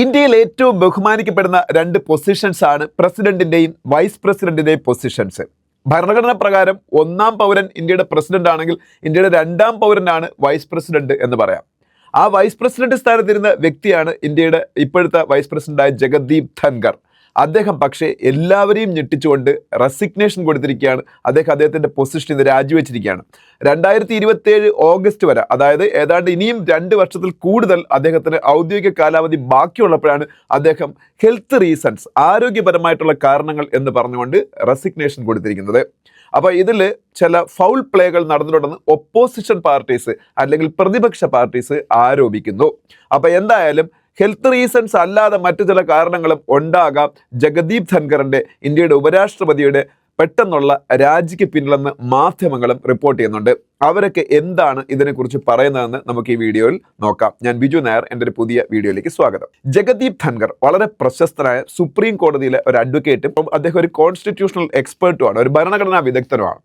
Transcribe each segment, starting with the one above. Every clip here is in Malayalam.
ഇന്ത്യയിൽ ഏറ്റവും ബഹുമാനിക്കപ്പെടുന്ന രണ്ട് പൊസിഷൻസ് ആണ് പ്രസിഡന്റിന്റെയും വൈസ് പ്രസിഡന്റിന്റെയും പൊസിഷൻസ് ഭരണഘടന പ്രകാരം ഒന്നാം പൗരൻ ഇന്ത്യയുടെ പ്രസിഡന്റ് ആണെങ്കിൽ ഇന്ത്യയുടെ രണ്ടാം പൗരനാണ് വൈസ് പ്രസിഡന്റ് എന്ന് പറയാം. ആ വൈസ് പ്രസിഡന്റ് സ്ഥാനത്തിരുന്ന വ്യക്തിയാണ് ഇന്ത്യയുടെ ഇപ്പോഴത്തെ വൈസ് പ്രസിഡന്റായ ജഗദീപ് ധൻഖർ. അദ്ദേഹം പക്ഷേ എല്ലാവരെയും ഞെട്ടിച്ചുകൊണ്ട് റെസിഗ്നേഷൻ കൊടുത്തിരിക്കുകയാണ്. അദ്ദേഹം അദ്ദേഹത്തിന്റെ പൊസിഷൻ ഇന്ന് രാജിവെച്ചിരിക്കുകയാണ്. രണ്ടായിരത്തി ഇരുപത്തേഴ് ഓഗസ്റ്റ് വരെ അതായത് ഏതാണ്ട് ഇനിയും രണ്ട് വർഷത്തിൽ കൂടുതൽ അദ്ദേഹത്തിന് ഔദ്യോഗിക കാലാവധി ബാക്കിയുള്ളപ്പോഴാണ് അദ്ദേഹം ഹെൽത്ത് റീസൺസ് ആരോഗ്യപരമായിട്ടുള്ള കാരണങ്ങൾ എന്ന് പറഞ്ഞുകൊണ്ട് റെസിഗ്നേഷൻ കൊടുത്തിരിക്കുന്നത്. അപ്പോൾ ഇതിൽ ചില ഫൗൾ പ്ലേകൾ നടന്നിട്ടുണ്ടെന്ന് ഒപ്പോസിഷൻ പാർട്ടീസ് അല്ലെങ്കിൽ പ്രതിപക്ഷ പാർട്ടീസ് ആരോപിക്കുന്നു. അപ്പോൾ എന്തായാലും ഹെൽത്ത് റീസൺസ് അല്ലാതെ മറ്റു ചില കാരണങ്ങളും ഉണ്ടാകാം. ജഗദീപ് ധൻഖറിന്റെ ഇന്ത്യയുടെ ഉപരാഷ്ട്രപതിയുടെ പെട്ടെന്നുള്ള രാജിക്ക് പിന്നിലെന്ന് മാധ്യമങ്ങളും റിപ്പോർട്ട് ചെയ്യുന്നുണ്ട്. അവരൊക്കെ എന്താണ് ഇതിനെക്കുറിച്ച് പറയുന്നതെന്ന് നമുക്ക് ഈ വീഡിയോയിൽ നോക്കാം. ഞാൻ ബിജു നായർ എന്റെ ഒരു പുതിയ വീഡിയോയിലേക്ക് സ്വാഗതം. ജഗദീപ് ധൻഖർ വളരെ പ്രശസ്തനായ സുപ്രീം കോടതിയിലെ ഒരു അഡ്വക്കേറ്റും അദ്ദേഹം ഒരു കോൺസ്റ്റിറ്റ്യൂഷണൽ എക്സ്പേർട്ടുമാണ് ഒരു ഭരണഘടനാ വിദഗ്ധനുമാണ്.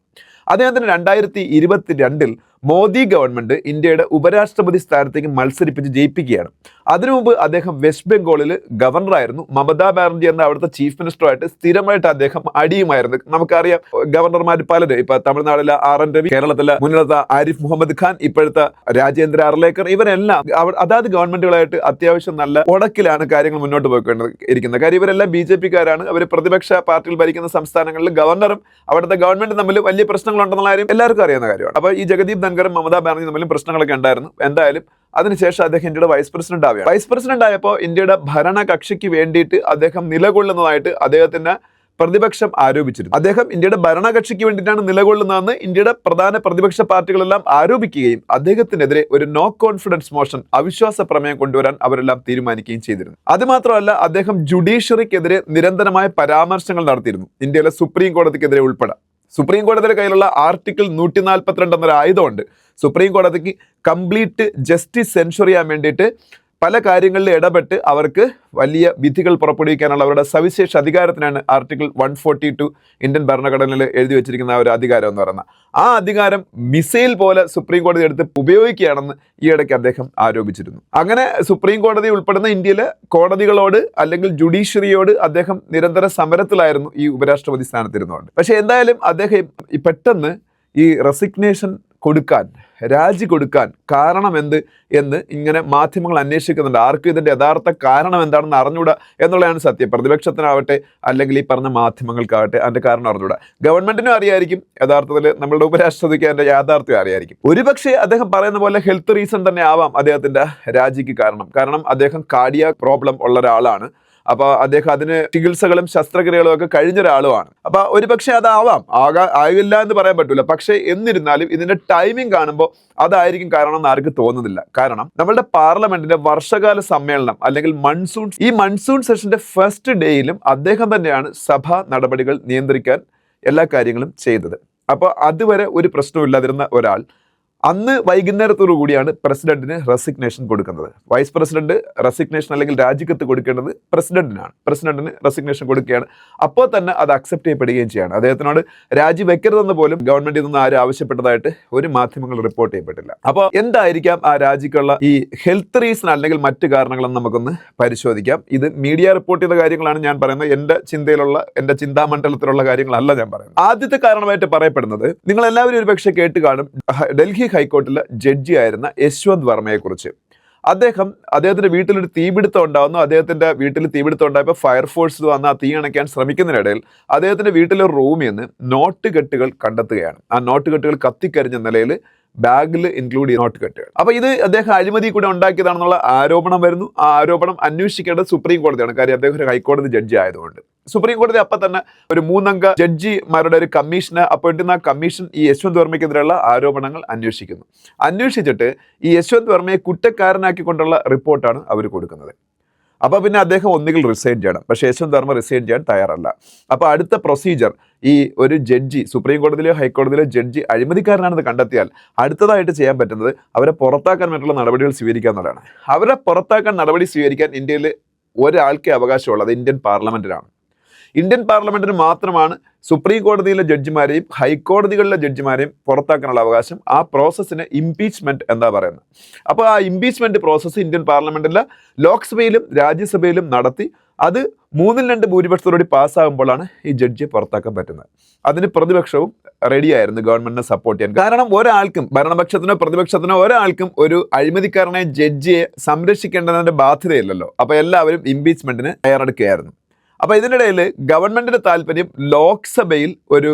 അദ്ദേഹത്തിന് രണ്ടായിരത്തി ഇരുപത്തി രണ്ടിൽ മോദി ഗവൺമെന്റ് ഇന്ത്യയുടെ ഉപരാഷ്ട്രപതി സ്ഥാനത്തേക്ക് മത്സരിപ്പിച്ച് ജയിപ്പിക്കുകയാണ്. അതിനു മുമ്പ് അദ്ദേഹം വെസ്റ്റ് ബംഗാളിൽ ഗവർണറായിരുന്നു. മമതാ ബാനർജി എന്ന അവിടുത്തെ ചീഫ് മിനിസ്റ്ററുമായിട്ട് സ്ഥിരമായിട്ട് അദ്ദേഹം അടിയുമായിരുന്നു. നമുക്കറിയാം ഗവർണർമാർ പലരും ഇപ്പൊ തമിഴ്നാട്ടിലെ ആർ എൻ രവി കേരളത്തിലെ മുന്നിലത്തെ ആരിഫ് മുഹമ്മദ് ഖാൻ ഇപ്പോഴത്തെ രാജേന്ദ്ര അർലേക്കർ ഇവരെല്ലാം അതാത് ഗവൺമെന്റുകളായിട്ട് അത്യാവശ്യം നല്ല ഉടക്കിലാണ് കാര്യങ്ങൾ മുന്നോട്ട് പോയിക്കൊണ്ട് ഇരിക്കുന്നത് കാര്യം ഇവരെല്ലാം ബി ജെ പിക്കാരാണ്. അവർ പ്രതിപക്ഷ പാർട്ടിയിൽ ഭരിക്കുന്ന സംസ്ഥാനങ്ങളിൽ ഗവർണറും അവിടുത്തെ ഗവൺമെന്റ് തമ്മിൽ വലിയ പ്രശ്നങ്ങളുണ്ടെന്നുള്ള കാര്യം എല്ലാവർക്കും അറിയാവുന്ന കാര്യമാണ്. അപ്പോൾ ഈ ജഗദീപ് ധൻഖറും മമതാ ബാനർജി തമ്മിലും പ്രശ്നങ്ങളൊക്കെ ഉണ്ടായിരുന്നു. എന്തായാലും അതിനുശേഷം അദ്ദേഹം ഇന്ത്യയുടെ വൈസ് പ്രസിഡന്റ് ആവുകയാണ്. വൈസ് പ്രസിഡന്റ് ആയപ്പോൾ ഇന്ത്യയുടെ ഭരണകക്ഷിക്ക് വേണ്ടിയിട്ട് അദ്ദേഹം നിലകൊള്ളുന്നതായിട്ട് അദ്ദേഹത്തിന്റെ പ്രതിപക്ഷം ആരോപിച്ചിരുന്നു. അദ്ദേഹം ഇന്ത്യയുടെ ഭരണകക്ഷിക്ക് വേണ്ടിയിട്ടാണ് നിലകൊള്ളുന്നതെന്ന് ഇന്ത്യയുടെ പ്രധാന പ്രതിപക്ഷ പാർട്ടികളെല്ലാം ആരോപിക്കുകയും അദ്ദേഹത്തിനെതിരെ ഒരു നോ കോൺഫിഡൻസ് മോഷൻ അവിശ്വാസ പ്രമേയം കൊണ്ടുവരാൻ അവരെല്ലാം തീരുമാനിക്കുകയും ചെയ്തിരുന്നു. അതുമാത്രമല്ല അദ്ദേഹം ജുഡീഷ്യറിക്കെതിരെ നിരന്തരമായ പരാമർശങ്ങൾ നടത്തിയിരുന്നു. ഇന്ത്യയിലെ സുപ്രീം കോടതിക്കെതിരെ ഉൾപ്പെടെ. സുപ്രീം കോടതിയുടെ കയ്യിലുള്ള ആർട്ടിക്കിൾ നൂറ്റി നാൽപ്പത്തിരണ്ട് എന്നൊരു ആയുധമുണ്ട് സുപ്രീം കോടതിക്ക് കംപ്ലീറ്റ് ജസ്റ്റിസ് സെൻഷർ ചെയ്യാൻ വേണ്ടിയിട്ട് പല കാര്യങ്ങളിൽ ഇടപെട്ട് അവർക്ക് വലിയ വിധികൾ പുറപ്പെടുവിക്കാനുള്ള അവരുടെ സവിശേഷ അധികാരത്തിനാണ് article one forty two Indian ഭരണഘടനയിൽ എഴുതി വെച്ചിരിക്കുന്ന ആ ഒരു അധികാരം എന്ന് പറയുന്നത്. ആ അധികാരം മിസൈൽ പോലെ സുപ്രീം കോടതി എടുത്ത് ഉപയോഗിക്കുകയാണെന്ന് ഈയിടയ്ക്ക് അദ്ദേഹം ആരോപിച്ചിരുന്നു. അങ്ങനെ സുപ്രീം കോടതി ഉൾപ്പെടുന്ന ഇന്ത്യയിലെ കോടതികളോട് അല്ലെങ്കിൽ ജുഡീഷ്യറിയോട് അദ്ദേഹം നിരന്തര സമരത്തിലായിരുന്നു ഈ ഉപരാഷ്ട്രപതി സ്ഥാനത്തിരുന്നുകൊണ്ട് പക്ഷേ എന്തായാലും അദ്ദേഹം പെട്ടെന്ന് ഈ റെസിഗ്നേഷൻ കൊടുക്കാൻ രാജി കൊടുക്കാൻ കാരണം എന്ത് എന്ന് ഇങ്ങനെ മാധ്യമങ്ങൾ അന്വേഷിക്കുന്നുണ്ട്. ആർക്കും ഇതിന്റെ യഥാർത്ഥ കാരണം എന്താണെന്ന് അറിഞ്ഞുകൂടാ എന്നുള്ളതാണ് സത്യം. പ്രതിപക്ഷത്തിനാവട്ടെ അല്ലെങ്കിൽ ഈ പറഞ്ഞ മാധ്യമങ്ങൾക്കാവട്ടെ അതിന്റെ കാരണം അറിഞ്ഞുകൂടാ. ഗവൺമെന്റിനും അറിയായിരിക്കും യഥാർത്ഥത്തിൽ നമ്മളുടെ ഉപരാഷ്ട്രപതിക്ക് അതിന്റെ യാഥാർത്ഥ്യം അറിയായിരിക്കും. ഒരുപക്ഷെ അദ്ദേഹം പറയുന്ന പോലെ ഹെൽത്ത് റീസൺ തന്നെ ആവാം അദ്ദേഹത്തിന്റെ രാജിക്ക് കാരണം. കാരണം അദ്ദേഹം കാർഡിയാക് പ്രോബ്ലം ഉള്ള ഒരാളാണ്. അപ്പൊ അദ്ദേഹം അതിന് ചികിത്സകളും ശസ്ത്രക്രിയകളും ഒക്കെ കഴിഞ്ഞ ഒരാളുമാണ് അപ്പോൾ ഒരുപക്ഷെ അതാവാം. ആകാ ആയില്ല എന്ന് പറയാൻ പറ്റില്ല പക്ഷേ എന്നിരുന്നാലും ഇതിന്റെ ടൈമിംഗ് കാണുമ്പോൾ അതായിരിക്കും കാരണം എന്ന് ആർക്കും തോന്നുന്നില്ല. കാരണം നമ്മളുടെ പാർലമെന്റിന്റെ വർഷകാല സമ്മേളനം അല്ലെങ്കിൽ മൺസൂൺ ഈ മൺസൂൺ സെഷന്റെ ഫസ്റ്റ് ഡേയിലും അദ്ദേഹം തന്നെയാണ് സഭാ നടപടികൾ നിയന്ത്രിക്കാൻ എല്ലാ കാര്യങ്ങളും ചെയ്തത്. അപ്പോൾ അതുവരെ ഒരു പ്രശ്നമില്ലാതിരുന്ന ഒരാൾ അന്ന് വൈകുന്നേരത്തോടു കൂടിയാണ് പ്രസിഡന്റിന് റെസിഗ്നേഷൻ കൊടുക്കുന്നത്. വൈസ് പ്രസിഡന്റ് റെസിഗ്നേഷൻ അല്ലെങ്കിൽ രാജിക്കത്ത് കൊടുക്കേണ്ടത് പ്രസിഡന്റിനാണ്. പ്രസിഡന്റിന് റെസിഗ്നേഷൻ കൊടുക്കുകയാണ്. അപ്പോൾ തന്നെ അത് അക്സെപ്റ്റ് ചെയ്യപ്പെടുകയും ചെയ്യാണ്. അദ്ദേഹത്തിനോട് രാജി വെക്കരുതെന്ന് പോലും ഗവൺമെന്റിൽ നിന്ന് ആരും ആവശ്യപ്പെട്ടതായിട്ട് ഒരു മാധ്യമങ്ങൾ റിപ്പോർട്ട് ചെയ്യപ്പെട്ടില്ല. അപ്പോൾ എന്തായിരിക്കാം ആ രാജിക്കുള്ള ഈ ഹെൽത്ത് റീസൺ അല്ലെങ്കിൽ മറ്റു കാരണങ്ങളെന്ന് നമുക്കൊന്ന് പരിശോധിക്കാം. ഇത് മീഡിയ റിപ്പോർട്ട് ചെയ്ത കാര്യങ്ങളാണ് ഞാൻ പറയുന്നത്. എന്റെ ചിന്തയിലുള്ള എന്റെ ചിന്താമണ്ഡലത്തിലുള്ള കാര്യങ്ങളല്ല ഞാൻ പറയുന്നത്. ആദ്യത്തെ കാരണമായിട്ട് പറയപ്പെടുന്നത് നിങ്ങൾ എല്ലാവരും ഒരുപക്ഷെ കേട്ട് കാണും. ഡൽഹി ഹൈക്കോർട്ടിലെ ജഡ്ജി ആയിരുന്ന യശ്വന്ത് വർമ്മയെക്കുറിച്ച് അദ്ദേഹം അദ്ദേഹത്തിന്റെ വീട്ടിലൊരു തീപിടുത്തം ഉണ്ടാവുന്നു. അദ്ദേഹത്തിന്റെ വീട്ടിൽ തീപിടുത്തം ഉണ്ടായപ്പോൾ ഫയർഫോഴ്സ് വന്ന് ആ തീ അണയ്ക്കാൻ ശ്രമിക്കുന്നതിനിടയിൽ അദ്ദേഹത്തിന്റെ വീട്ടിലെ റൂമിൽ നിന്ന് നോട്ട് കെട്ടുകൾ കണ്ടെത്തുകയാണ്. ആ നോട്ട് കെട്ടുകൾ കത്തിക്കരിഞ്ഞ നിലയിൽ ബാഗിൽ ഇൻക്ലൂഡ് ചെയ്ത് നോട്ട് കെട്ടുകൾ അപ്പൊ ഇത് അദ്ദേഹം അഴിമതി കൂടെ ഉണ്ടാക്കിയതാണെന്നുള്ള ആരോപണം വരുന്നു. ആ ആരോപണം അന്വേഷിക്കേണ്ടത് സുപ്രീം കോടതിയാണ്. കാര്യം അദ്ദേഹം ഒരു ഹൈക്കോടതി ജഡ്ജി ആയതുകൊണ്ട്. സുപ്രീം കോടതി അപ്പം തന്നെ ഒരു മൂന്നംഗ ജഡ്ജിമാരുടെ ഒരു കമ്മീഷനെ അപ്പോയിന്റ് ചെയ്യുന്ന ആ കമ്മീഷൻ ഈ യശ്വന്ത് വർമ്മയ്ക്കെതിരെയുള്ള ആരോപണങ്ങൾ അന്വേഷിക്കുന്നു. അന്വേഷിച്ചിട്ട് ഈ യശ്വന്ത് വർമ്മയെ കുറ്റക്കാരനാക്കിക്കൊണ്ടുള്ള റിപ്പോർട്ടാണ് അവർ കൊടുക്കുന്നത്. അപ്പോൾ പിന്നെ അദ്ദേഹം ഒന്നുകിൽ റിസൈൻ ചെയ്യണം. പക്ഷേ യശ്വന്ത് വർമ്മ റിസൈൻ ചെയ്യാൻ തയ്യാറല്ല. അപ്പോൾ അടുത്ത പ്രൊസീജിയർ ഈ ഒരു ജഡ്ജി സുപ്രീം കോടതിയിലോ ഹൈക്കോടതിയിലോ ജഡ്ജി അഴിമതിക്കാരനാണെന്ന് കണ്ടെത്തിയാൽ അടുത്തതായിട്ട് ചെയ്യാൻ പറ്റുന്നത് അവരെ പുറത്താക്കാൻ മറ്റുള്ള നടപടികൾ സ്വീകരിക്കുക എന്നുള്ളതാണ്. അവരെ പുറത്താക്കാൻ നടപടി സ്വീകരിക്കാൻ ഇന്ത്യയിൽ ഒരാൾക്കേ അവകാശമുള്ളത് ഇന്ത്യൻ പാർലമെന്റിനാണ് ഇന്ത്യൻ പാർലമെന്റിന് മാത്രമാണ് സുപ്രീം കോടതിയിലെ ജഡ്ജിമാരെയും ഹൈക്കോടതികളിലെ ജഡ്ജിമാരെയും പുറത്താക്കാനുള്ള അവകാശം. ആ പ്രോസസ്സിന് ഇംപീച്ച്മെന്റ് എന്താ പറയുന്നത്? അപ്പോൾ ആ ഇംപീച്ച്മെന്റ് പ്രോസസ്സ് ഇന്ത്യൻ പാർലമെന്റിലെ ലോക്സഭയിലും രാജ്യസഭയിലും നടത്തി അത് മൂന്നിൽ രണ്ട് ഭൂരിപക്ഷത്തോടുകൂടി പാസ്സാകുമ്പോഴാണ് ഈ ജഡ്ജിയെ പുറത്താക്കാൻ പറ്റുന്നത്. അതിന് പ്രതിപക്ഷവും റെഡിയായിരുന്നു ഗവൺമെന്റിനെ സപ്പോർട്ട് ചെയ്യാൻ. കാരണം ഒരാൾക്കും ഭരണപക്ഷത്തിനോ പ്രതിപക്ഷത്തിനോ ഒരാൾക്കും ഒരു അഴിമതിക്കാരനായ ജഡ്ജിയെ സംരക്ഷിക്കേണ്ടതിന്റെ ബാധ്യതയില്ലല്ലോ. അപ്പോൾ എല്ലാവരും ഇംപീച്ച്മെന്റിന് തയ്യാറെടുക്കുകയായിരുന്നു. അപ്പൊ ഇതിനിടയിൽ ഗവൺമെന്റിന്റെ താല്പര്യം ലോക്സഭയിൽ ഒരു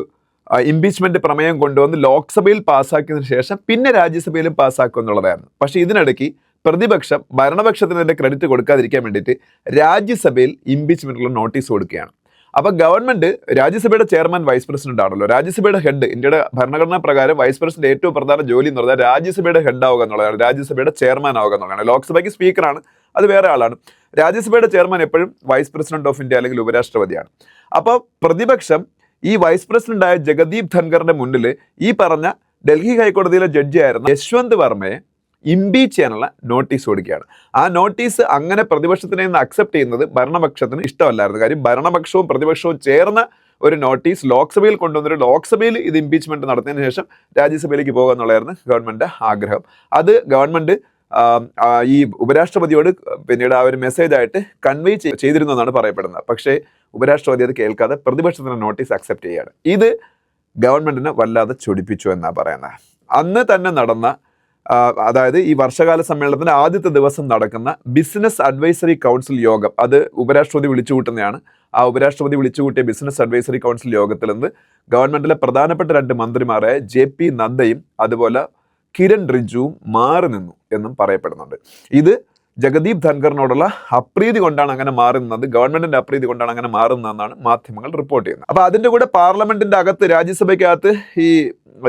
ഇംപീച്ച്മെന്റ് പ്രമേയം കൊണ്ടുവന്ന് ലോക്സഭയിൽ പാസ്സാക്കിയതിനു ശേഷം പിന്നെ രാജ്യസഭയിലും പാസ്സാക്കും എന്നുള്ളതായിരുന്നു. പക്ഷേ ഇതിനിടയ്ക്ക് പ്രതിപക്ഷം ഭരണപക്ഷത്തിന് തന്നെ ക്രെഡിറ്റ് കൊടുക്കാതിരിക്കാൻ വേണ്ടിയിട്ട് രാജ്യസഭയിൽ ഇംപീച്ച്മെന്റിനുള്ള നോട്ടീസ് കൊടുക്കുകയാണ്. അപ്പോൾ ഗവൺമെന്റ് രാജ്യസഭയുടെ ചെയർമാൻ വൈസ് പ്രസിഡന്റ് ആണല്ലോ. രാജ്യസഭയുടെ ഹെഡ് ഇന്ത്യയുടെ ഭരണഘടനാ പ്രകാരം വൈസ് പ്രസിഡന്റ് ഏറ്റവും പ്രധാന ജോലി എന്ന് പറഞ്ഞാൽ രാജ്യസഭയുടെ ഹെഡ് ആവുക എന്നുള്ളതാണ്. രാജ്യസഭയുടെ ചെയർമാൻ ആവുക എന്നുള്ളതാണ്. ലോക്സഭയ്ക്ക് സ്പീക്കറാണ് അത് വേറെ ആളാണ്. രാജ്യസഭയുടെ ചെയർമാൻ എപ്പോഴും വൈസ് പ്രസിഡന്റ് ഓഫ് ഇന്ത്യ അല്ലെങ്കിൽ ഉപരാഷ്ട്രപതിയാണ്. അപ്പോൾ പ്രതിപക്ഷം ഈ വൈസ് പ്രസിഡന്റായ ജഗദീപ് ധൻഖറിന്റെ മുന്നിൽ ഈ പറഞ്ഞ ഡൽഹി ഹൈക്കോടതിയിലെ ജഡ്ജിയായിരുന്ന യശ്വന്ത് വർമ്മയെ ഇംപീച്ച് ചെയ്യാനുള്ള നോട്ടീസ് കൊടുക്കുകയാണ്. ആ നോട്ടീസ് അങ്ങനെ പ്രതിപക്ഷത്തിനെ നിന്ന് അക്സെപ്റ്റ് ചെയ്യുന്നത് ഭരണപക്ഷത്തിന് ഇഷ്ടമല്ലായിരുന്നു. കാര്യം ഭരണപക്ഷവും പ്രതിപക്ഷവും ചേർന്ന ഒരു നോട്ടീസ് ലോക്സഭയിൽ കൊണ്ടുവന്നൊരു ലോക്സഭയിൽ ഇത് ഇംപീച്ച്മെന്റ് നടത്തിയതിനു ശേഷം രാജ്യസഭയിലേക്ക് പോകുക എന്നുള്ളതായിരുന്നു ഗവൺമെന്റ് ആഗ്രഹം. അത് ആ, ഈ ഉപരാഷ്ട്രപതിയോട് പിന്നീട് ആ ഒരു മെസ്സേജ് ആയിട്ട് കൺവേ ചെയ്തിരുന്നു എന്നാണ് പറയപ്പെടുന്നത്. പക്ഷേ ഉപരാഷ്ട്രപതി അത് കേൾക്കാതെ പ്രതിപക്ഷത്തിന് നോട്ടീസ് അക്സെപ്റ്റ് ചെയ്യുകയാണ്. ഇത് ഗവൺമെന്റിനെ വല്ലാതെ ചൊടിപ്പിച്ചു എന്നാണ് പറയുന്നത് അന്ന് തന്നെ നടന്ന അതായത് ഈ വർഷകാല സമ്മേളനത്തിന്റെ ആദ്യത്തെ ദിവസം നടക്കുന്ന ബിസിനസ് അഡ്വൈസറി കൗൺസിൽ യോഗം അത് ഉപരാഷ്ട്രപതി വിളിച്ചു ആ ഉപരാഷ്ട്രപതി വിളിച്ചു കൂട്ടിയ ബിസിനസ് അഡ്വൈസറി കൗൺസിൽ യോഗത്തിൽ നിന്ന് ഗവൺമെന്റിലെ പ്രധാനപ്പെട്ട രണ്ട് മന്ത്രിമാരായ ജെ പി നദ്ദയും അതുപോലെ കിരൺ റിജുവും മാറി നിന്നു എന്നും പറയപ്പെടുന്നുണ്ട്. ഇത് ജഗദീപ് ധൻഖറിനോടുള്ള അപ്രീതി കൊണ്ടാണ് അങ്ങനെ മാറുന്നത് ഗവൺമെന്റിന്റെ അപ്രീതി കൊണ്ടാണ് അങ്ങനെ മാറുന്നതെന്നാണ് മാധ്യമങ്ങൾ റിപ്പോർട്ട് ചെയ്യുന്നത്. അപ്പൊ അതിന്റെ കൂടെ പാർലമെന്റിന്റെ അകത്ത് രാജ്യസഭയ്ക്കകത്ത് ഈ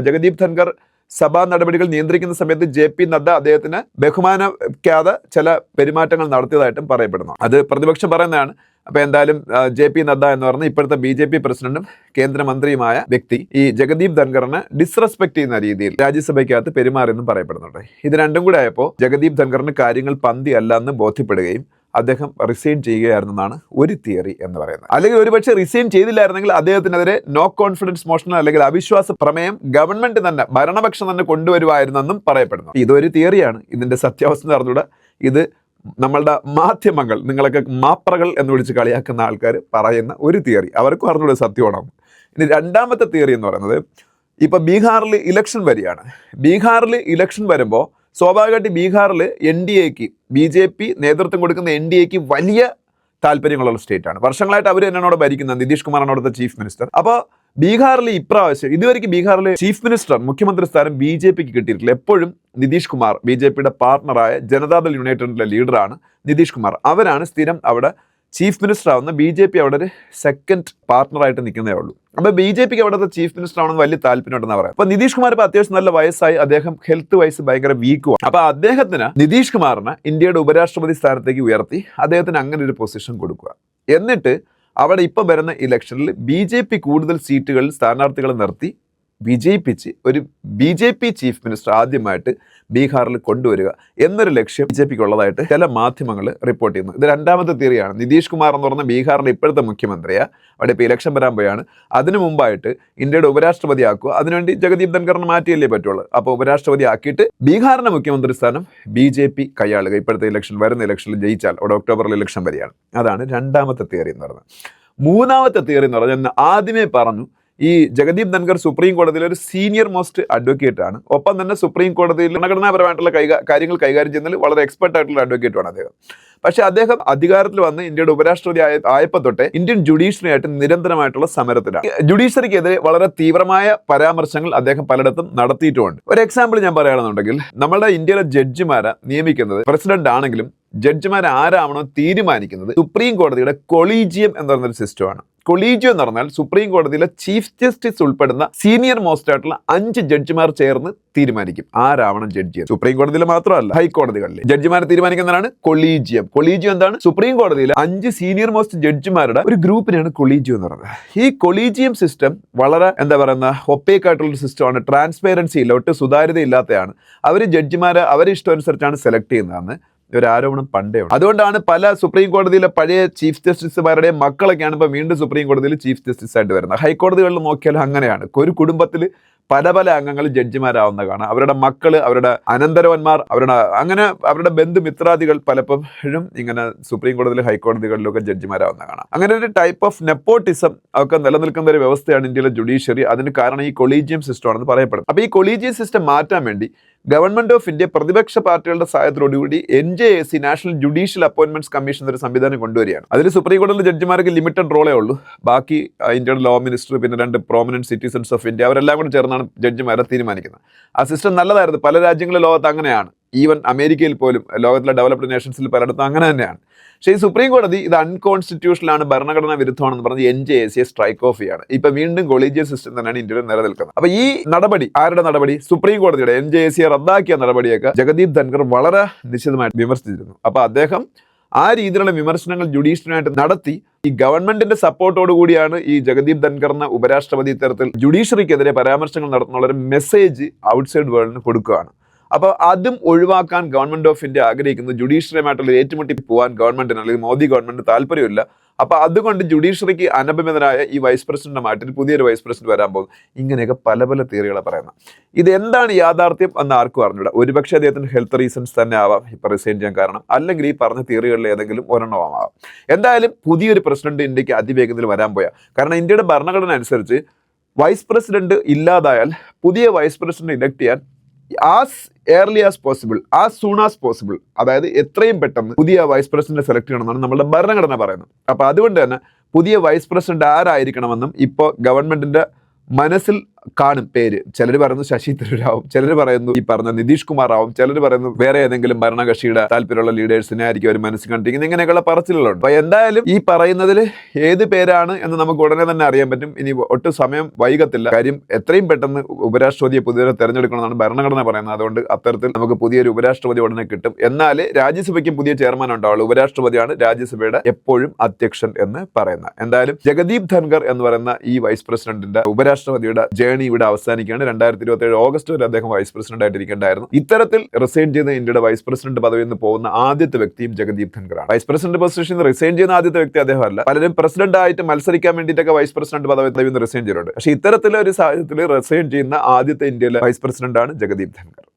ജഗദീപ് ധൻഖർ സഭാ നടപടികൾ നിയന്ത്രിക്കുന്ന സമയത്ത് ജെ പി നദ്ദ അദ്ദേഹത്തിന് ബഹുമാനിക്കാതെ ചില പെരുമാറ്റങ്ങൾ നടത്തിയതായിട്ടും പറയപ്പെടുന്നു. അത് പ്രതിപക്ഷം പറയുന്നതാണ് അപ്പൊ എന്തായാലും ജെ പി നദ്ദ എന്ന് പറഞ്ഞ ഇപ്പോഴത്തെ ബി ജെ പി പ്രസിഡന്റും കേന്ദ്രമന്ത്രിയുമായ വ്യക്തി ഈ ജഗദീപ് ധൻഖറിനെ ഡിസ്റെസ്പെക്ട് ചെയ്യുന്ന രീതിയിൽ രാജ്യസഭയ്ക്കകത്ത് പെരുമാറിയെന്നും പറയപ്പെടുന്നുണ്ട്. ഇത് രണ്ടും കൂടെ ആയപ്പോൾ ജഗദീപ് ധൻഖറിന് കാര്യങ്ങൾ പന്തി അല്ല എന്ന് ബോധ്യപ്പെടുകയും അദ്ദേഹം റിസൈൻ ചെയ്യുകയായിരുന്നെന്നാണ് ഒരു തിയറി എന്ന് പറയുന്നത്. അല്ലെങ്കിൽ ഒരുപക്ഷെ റിസൈൻ ചെയ്തില്ലായിരുന്നെങ്കിൽ അദ്ദേഹത്തിനെതിരെ നോ കോൺഫിഡൻസ് മോഷൻ അല്ലെങ്കിൽ അവിശ്വാസ പ്രമേയം ഗവൺമെന്റ് തന്നെ ഭരണപക്ഷം തന്നെ കൊണ്ടുവരുമായിരുന്നെന്നും പറയപ്പെടുന്നു. ഇതൊരു തിയറിയാണ്. ഇതിന്റെ സത്യാവസ്ഥ നടന്നുകൂടെ ഇത് നമ്മളുടെ മാധ്യമങ്ങൾ നിങ്ങളൊക്കെ മാപ്രകൾ എന്ന് വിളിച്ച് കളിയാക്കുന്ന ആൾക്കാർ പറയുന്ന ഒരു തിയറി. അവർക്കും അറിഞ്ഞൂടെ സത്യമാണ് ഇനി രണ്ടാമത്തെ തിയറി എന്ന് പറയുന്നത് ഇപ്പം ബീഹാറിൽ ഇലക്ഷൻ വരികയാണ്. ബീഹാറിൽ ഇലക്ഷൻ വരുമ്പോൾ സ്വാഭാവികമായിട്ട് ബീഹാറിൽ എൻ ഡി എക്ക് ബി ജെ പി നേതൃത്വം കൊടുക്കുന്ന എൻ ഡി എക്ക് വലിയ താല്പര്യങ്ങളുള്ള സ്റ്റേറ്റാണ്. വർഷങ്ങളായിട്ട് അവർ തന്നെയാണ് അവിടെ ഭരിക്കുന്നത് നിതീഷ് കുമാറാണ് അവിടുത്തെ ചീഫ് മിനിസ്റ്റർ. അപ്പോൾ ബീഹാറിൽ ഇപ്രാവശ്യം ഇതുവരെയ്ക്ക് ബീഹാറിലെ ചീഫ് മിനിസ്റ്റർ മുഖ്യമന്ത്രി സ്ഥാനം ബി ജെ പിക്ക് കിട്ടിയിട്ടില്ല. എപ്പോഴും നിതീഷ് കുമാർ ബി ജെ പിയുടെ പാർട്ണറായ ജനതാദൾ യുണൈറ്റഡിലെ ലീഡറാണ് നിതീഷ് കുമാർ. അവരാണ് സ്ഥിരം അവിടെ ചീഫ് മിനിസ്റ്റർ ആവുന്ന ബി ജെ പി അവിടെ ഒരു സെക്കൻഡ് പാർട്ണറായിട്ട് നിൽക്കുന്നേ ഉള്ളൂ. അപ്പൊ ബി ജെ പിക്ക് അവിടുത്തെ ചീഫ് മിനിസ്റ്റർ ആണെന്ന് വലിയ താല്പര്യമുണ്ടെന്ന് പറയാം. അപ്പൊ നിതീഷ് കുമാർ ഇപ്പൊ അത്യാവശ്യം നല്ല വയസ്സായി അദ്ദേഹം ഹെൽത്ത് വൈസ് ഭയങ്കര വീക്കുമാണ് അപ്പൊ അദ്ദേഹത്തിന് നിതീഷ് കുമാറിന് ഇന്ത്യയുടെ ഉപരാഷ്ട്രപതി സ്ഥാനത്തേക്ക് ഉയർത്തി അദ്ദേഹത്തിന് അങ്ങനെ ഒരു പൊസിഷൻ കൊടുക്കുക. എന്നിട്ട് അവിടെ ഇപ്പോൾ വരുന്ന ഇലക്ഷനിൽ ബി ജെ പി കൂടുതൽ സീറ്റുകളിൽ സ്ഥാനാർത്ഥികളെ നിർത്തി വിജയിപ്പിച്ച് ഒരു B J P chief minister ആദ്യമായിട്ട് ബീഹാറിൽ കൊണ്ടുവരിക എന്നൊരു ലക്ഷ്യം ബി ജെ പിക്ക് ഉള്ളതായിട്ട് ചില മാധ്യമങ്ങൾ റിപ്പോർട്ട് ചെയ്യുന്നു. ഇത് രണ്ടാമത്തെ തിയറിയാണ്. നിതീഷ് കുമാർ എന്ന് പറഞ്ഞ ബീഹാറിലെ ഇപ്പോഴത്തെ മുഖ്യമന്ത്രിയാണ് അവിടെ ഇപ്പോൾ ഇലക്ഷൻ വരാൻ പോയാണ്. അതിനു മുമ്പായിട്ട് ഇന്ത്യയുടെ ഉപരാഷ്ട്രപതി ആക്കുക അതിനുവേണ്ടി ജഗദീപ് ധൻഖറിനെ മാറ്റിയല്ലേ പറ്റുള്ളൂ. അപ്പോൾ ഉപരാഷ്ട്രപതി ആക്കിയിട്ട് ബീഹാറിന്റെ മുഖ്യമന്ത്രി സ്ഥാനം ബി ജെ പി കൈയാളുക. ഇപ്പോഴത്തെ ഇലക്ഷൻ വരുന്ന ഇലക്ഷനിൽ ജയിച്ചാൽ അവിടെ ഒക്ടോബറിൽ ഇലക്ഷൻ വരികയാണ്. അതാണ് രണ്ടാമത്തെ തിയറി എന്ന് പറയുന്നത്. മൂന്നാമത്തെ തിയറി എന്ന് പറഞ്ഞാൽ ആദ്യമേ പറഞ്ഞു ഈ ജഗദീപ് ധൻഖർ സുപ്രീം കോടതിയിലെ ഒരു സീനിയർ മോസ്റ്റ് അഡ്വക്കേറ്റ് ആണ്. ഒപ്പം തന്നെ സുപ്രീം കോടതിയിൽ ഭരണഘടനാപരമായിട്ടുള്ള കാര്യങ്ങൾ കൈകാര്യം ചെയ്യുന്നതിൽ വളരെ എക്സ്പെർട്ട് ആയിട്ടുള്ള അഡ്വക്കേറ്റ് ആണ് അദ്ദേഹം. പക്ഷെ അദ്ദേഹം അധികാരത്തിൽ വന്ന് ഇന്ത്യയുടെ ഉപരാഷ്ട്രപതി ആയ ആയപ്പോൾ തൊട്ടേ ഇന്ത്യൻ ജുഡീഷ്യറി ആയിട്ട് നിരന്തരമായിട്ടുള്ള സമരത്തിലാണ്. ജുഡീഷ്യറിക്കെതിരെ വളരെ തീവ്രമായ പരാമർശങ്ങൾ അദ്ദേഹം പലയിടത്തും നടത്തിയിട്ടുണ്ട് ഒരു എക്സാമ്പിൾ ഞാൻ പറയുകയാണെന്നുണ്ടെങ്കിൽ നമ്മുടെ ഇന്ത്യയിലെ ജഡ്ജിമാരെ നിയമിക്കുന്നത് പ്രസിഡന്റ് ആണെങ്കിലും ജഡ്ജിമാർ ആരാവണോ തീരുമാനിക്കുന്നത് സുപ്രീം കോടതിയുടെ കൊളീജിയം എന്ന് പറയുന്നൊരു സിസ്റ്റമാണ് കൊളീജിയം എന്ന് പറഞ്ഞാൽ സുപ്രീം കോടതിയിലെ ചീഫ് ജസ്റ്റിസ് ഉൾപ്പെടുന്ന സീനിയർ മോസ്റ്റ് ആയിട്ടുള്ള അഞ്ച് ജഡ്ജിമാർ ചേർന്ന് തീരുമാനിക്കും. ആരാവണം ജഡ്ജി സുപ്രീം കോടതിയിൽ മാത്രമല്ല ഹൈക്കോടതികളിൽ ജഡ്ജിമാരെ തീരുമാനിക്കുന്നതാണ് കൊളീജിയം. കൊളീജിയം എന്താണ്? സുപ്രീം കോടതിയിലെ അഞ്ച് സീനിയർ മോസ്റ്റ് ജഡ്ജിമാരുടെ ഒരു ഗ്രൂപ്പിനെയാണ് കൊളീജിയം എന്ന് പറയുന്നത്. ഈ കൊളീജിയം സിസ്റ്റം വളരെ എന്താ പറയുന്ന ഒപ്പേക്ക് ആയിട്ടുള്ള ഒരു സിസ്റ്റമാണ് ട്രാൻസ്പെറൻസി ഇല്ല ഒട്ടും സുതാര്യത ഇല്ലാത്തതാണ് അവർ ജഡ്ജിമാരെ അവരെ ഇഷ്ടമനുസരിച്ചാണ് സെലക്ട് ചെയ്യുന്നതെന്ന് ഒരു ആരോപണം പണ്ടേ അതുകൊണ്ടാണ് പല സുപ്രീം കോടതിയിലെ പഴയ ചീഫ് ജസ്റ്റിസുമാരുടെ മക്കളൊക്കെയാണ് ഇപ്പോൾ വീണ്ടും സുപ്രീം കോടതിയിൽ ചീഫ് ജസ്റ്റിസ് ആയിട്ട് വരുന്നത്. ഹൈക്കോടതികളിൽ നോക്കിയാൽ അങ്ങനെയാണ്. ഒരു കുടുംബത്തിൽ പല പല അംഗങ്ങൾ ജഡ്ജിമാരാവുന്ന കാണാം. അവരുടെ മക്കൾ അവരുടെ അനന്തരവന്മാർ അവരുടെ അങ്ങനെ അവരുടെ ബന്ധുമിത്രാദികൾ പലപ്പോഴും ഇങ്ങനെ സുപ്രീം കോടതിയിൽ ഹൈക്കോടതികളിലൊക്കെ ജഡ്ജിമാരാവുന്ന കാണാം. അങ്ങനെ ഒരു ടൈപ്പ് ഓഫ് നെപ്പോട്ടിസം ഒക്കെ നിലനിൽക്കുന്ന ഒരു വ്യവസ്ഥയാണ് ഇന്ത്യയിലെ ജുഡീഷ്യറി അതിന് കാരണം ഈ കൊളീജിയം സിസ്റ്റം ആണെന്ന് പറയപ്പെടുന്നത് അപ്പോൾ ഈ കൊളീജിയം സിസ്റ്റം മാറ്റാൻ വേണ്ടി ഗവൺമെന്റ് ഓഫ് ഇന്ത്യ പ്രതിപക്ഷ പാർട്ടികളുടെ സഹായത്തോടുകൂടി N J A C national judicial appointments commission എന്നൊരു സംവിധാനം കൊണ്ടുവരികയാണ്. അതിൽ സുപ്രീം കോടതിയിലെ ജഡ്ജിമാർക്ക് ലിമിറ്റഡ് റോളേ ഉള്ളൂ. ബാക്കി ഇന്ത്യയുടെ ലോ മിനിസ്റ്റർ പിന്നെ രണ്ട് പ്രോമിനന്റ് സിറ്റിസൺസ് ഓഫ് ഇന്ത്യ അവരെല്ലാം കൂടി ചേർന്നാണ് ജഡ്ജിമാരെ തീരുമാനിക്കുന്നത്. ആ സിസ്റ്റം നല്ലതായിരുന്നു. പല രാജ്യങ്ങളിൽ ലോകത്ത് അങ്ങനെയാണ്. ഈവൻ അമേരിക്കയിൽ പോലും ലോകത്തിലെ ഡെവലപ്ഡ് നേഷൻസിൽ പലയിടത്തും അങ്ങനെ തന്നെയാണ്. പക്ഷേ ഈ സുപ്രീം കോടതി ഇത് അൺകോൺസ്റ്റിറ്റ്യൂഷനിലാണ് ഭരണഘടനാ വിരുദ്ധമാണെന്ന് പറഞ്ഞ് എൻ ജെ എ സിയെ സ്ട്രൈക്ക് ഓഫ് ചെയ്യാണ്. ഇപ്പൊ വീണ്ടും കൊളീജിയൽ സിസ്റ്റം തന്നെയാണ് ഇന്ത്യയിൽ നിലനിൽക്കുന്നത്. അപ്പൊ ഈ നടപടി ആരുടെ നടപടി? സുപ്രീം കോടതിയുടെ എൻ ജെ എ സിയെ റദ്ദാക്കിയ നടപടിയൊക്കെ ജഗദീപ് ധൻഖർ വളരെ നിശ്ചിതമായിട്ട് വിമർശിച്ചിരുന്നു. അപ്പൊ അദ്ദേഹം ആ രീതിയിലുള്ള വിമർശനങ്ങൾ ജുഡീഷ്യനായിട്ട് നടത്തി ഈ ഗവൺമെന്റിന്റെ സപ്പോർട്ടോട് കൂടിയാണ് ഈ ജഗദീപ് എന്ന ഉപരാഷ്ട്രപതി ഇത്തരത്തിൽ ജുഡീഷ്യറിക്കെതിരെ പരാമർശങ്ങൾ നടത്തുന്ന ഒരു മെസ്സേജ് ഔട്ട്സൈഡ് വേൾഡിന് കൊടുക്കുകയാണ്. അപ്പോൾ അതും ഒഴിവാക്കാൻ ഗവൺമെന്റ് ഓഫ് ഇന്ത്യ ആഗ്രഹിക്കുന്നു. ജുഡീഷ്യറിയുമായിട്ടുള്ള ഏറ്റുമുട്ടി പോകാൻ ഗവൺമെന്റിന് അല്ലെങ്കിൽ മോദി ഗവൺമെന്റിന് താല്പര്യമില്ല. അപ്പൊ അതുകൊണ്ട് ജുഡീഷ്യറിക്ക് അനഭിമിതനായ ഈ വൈസ് പ്രസിഡന്റ് മാറ്റി പുതിയൊരു വൈസ് പ്രസിഡന്റ് വരാൻ പോകും. ഇങ്ങനെയൊക്കെ പല പല തിയറികളാണ് പറയുന്നത്. ഇത് എന്താണ് യാഥാർത്ഥ്യം എന്ന് ആർക്കും അറിഞ്ഞൂടാ. ഒരുപക്ഷെ അദ്ദേഹത്തിന് ഹെൽത്ത് റീസൺസ് തന്നെ ആവാം ഇപ്പൊ റിസൈൻ ചെയ്യാൻ കാരണം അല്ലെങ്കിൽ ഈ പറഞ്ഞ തിയറികളിൽ ഏതെങ്കിലും ഒരെണ്ണമാവാം എന്തായാലും പുതിയൊരു പ്രസിഡന്റ് ഇന്ത്യയ്ക്ക് അതിവേഗത്തിൽ വരാൻ പോയാ. കാരണം ഇന്ത്യയുടെ ഭരണഘടന അനുസരിച്ച് വൈസ് പ്രസിഡന്റ് ഇല്ലാതായാൽ പുതിയ വൈസ് പ്രസിഡന്റ് ഇലക്ട് ചെയ്യാൻ as early as possible as soon as possible അതായത് എത്രയും പെട്ടെന്ന് പുതിയ വൈസ് പ്രസിഡന്റ് സെലക്ട് ചെയ്യണമെന്നാണ് നമ്മുടെ ഭരണഘടന പറയുന്നത്. അപ്പോൾ അതുകൊണ്ട് തന്നെ പുതിയ വൈസ് പ്രസിഡന്റ് ആരായിരിക്കണമെന്നും ഇപ്പോൾ ഗവൺമെന്റിന്റെ മനസ്സിൽ കാണും പേര്. ചിലർ പറയുന്നു ശശി തരൂരാവും ചിലർ പറയുന്നു ഈ പറഞ്ഞ നിതീഷ് കുമാർ ആവും ചിലർ പറയുന്നു വേറെ ഏതെങ്കിലും ഭരണകക്ഷിയുടെ താല്പര്യമുള്ള ലീഡേഴ്സിനെ ആയിരിക്കും അവർ മനസ്സിൽ കണ്ടിരിക്കുന്നത്. ഇങ്ങനെയൊക്കെയുള്ള പറച്ചിലുകളുണ്ട്. അപ്പൊ എന്തായാലും ഈ പറയുന്നതിൽ ഏത് പേരാണ് എന്ന് നമുക്ക് ഉടനെ തന്നെ അറിയാൻ പറ്റും. ഇനി ഒട്ടും സമയം വൈകത്തില്ല. കാര്യം എത്രയും പെട്ടെന്ന് ഉപരാഷ്ട്രപതിയെ പുതിയ തെരഞ്ഞെടുക്കണമെന്നാണ് ഭരണഘടന പറയുന്നത്. അതുകൊണ്ട് അത്തരത്തിൽ നമുക്ക് പുതിയൊരു ഉപരാഷ്ട്രപതി ഉടനെ കിട്ടും. എന്നാൽ രാജ്യസഭയ്ക്കും പുതിയ ചെയർമാൻ ഉണ്ടാവുള്ളൂ. ഉപരാഷ്ട്രപതിയാണ് രാജ്യസഭയുടെ എപ്പോഴും അധ്യക്ഷൻ എന്ന് പറയുന്നത്. എന്തായാലും ജഗദീപ് ധൻഖർ എന്ന് പറയുന്ന ഈ വൈസ് പ്രസിഡന്റിന്റെ ഉപരാഷ്ട്രപതിയുടെ ജേണി ഇവിടെ അവസാനിക്കുകയാണ്. രണ്ടായിരത്തി ഇരുപത്തി ഏഴ് ഓഗസ്റ്റ് വരെ അദ്ദേഹം വൈസ് പ്രസിഡന്റ് ആയിട്ടിരിക്കേണ്ടായിരുന്നു. ഇത്തരത്തിൽ റിസൈൻ ചെയ്ത ഇന്ത്യയുടെ വൈസ് പ്രസിഡന്റ് പദവിയിൽ നിന്ന് പോകുന്ന ആദ്യത്തെ വ്യക്തിയും ജഗദീപ് ധൻഖറാണ്. വൈസ് പ്രസിഡന്റ് പൊസിഷനിൽ റിസൈൻ ചെയ്യുന്ന ആദ്യത്തെ വ്യക്തി അദ്ദേഹം അല്ല പലരും പ്രസിഡന്റ് ആയിട്ട് മത്സരിക്കാൻ വേണ്ടിയിട്ടൊക്കെ വൈസ് പ്രസിഡന്റ് പദവി പദവിയിൽ നിന്ന് റിസൈൻ ചെയ്തിട്ടുണ്ട്. പക്ഷേ ഇത്തരത്തിലൊരു സാഹചര്യത്തിൽ റിസൈൻ ചെയ്യുന്ന ആദ്യത്തെ ഇന്ത്യയിലെ വൈസ് പ്രസിഡന്റാണ് ജഗദീപ് ധൻഖർ.